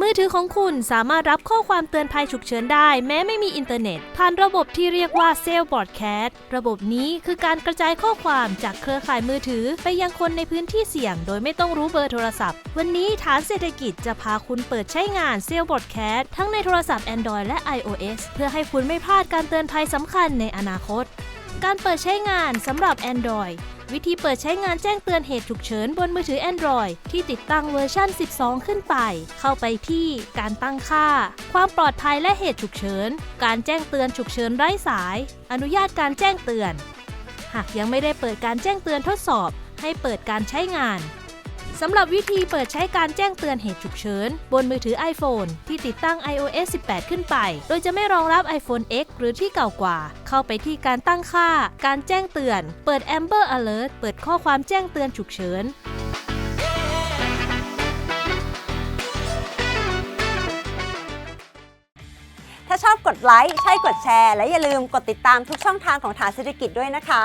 มือถือของคุณสามารถรับข้อความเตือนภัยฉุกเฉินได้ แม้ไม่มีอินเทอร์เน็ต ผ่านระบบที่เรียกว่าเซลล์บอร์ดแคสต์ระบบนี้คือการกระจายข้อความจากเครือข่ายมือถือ ไปยังคนในพื้นที่เสี่ยง โดยไม่ต้องรู้เบอร์โทรศัพท์ วันนี้ฐานเศรษฐกิจจะพาคุณเปิดใช้งานเซลล์บอร์ดแคสต์ทั้งในโทรศัพท์ Android และ iOS เพื่อให้คุณไม่พลาดการเตือนภัยสำคัญในอนาคต การเปิดใช้งานสำหรับ Android วิธีเปิดใช้งานแจ้งเตือนเหตุฉุกเฉินบนมือถือ Android ที่ติดตั้งเวอร์ชัน 12 ขึ้นไป เข้าไปที่การตั้งค่า ความปลอดภัยและเหตุฉุกเฉิน การแจ้งเตือนฉุกเฉินไร้สาย อนุญาตการแจ้งเตือน หากยังไม่ได้เปิดการแจ้งเตือนทดสอบ ให้เปิดการใช้งาน สำหรับวิธีเปิดใช้การแจ้งเตือนเหตุฉุกเฉิน บนมือถือ iPhone ที่ติดตั้ง iOS 18 ขึ้นไป โดยจะไม่รองรับ iPhone X หรือที่เก่ากว่า เข้าไปที่การตั้งค่า การแจ้งเตือน เปิด Amber Alert เปิดข้อความแจ้งเตือนฉุกเฉินถ้าชอบกดไลค์ ใช่กดแชร์ และอย่าลืมกดติดตามทุกช่องทางของฐานเศรษฐกิจด้วยนะคะ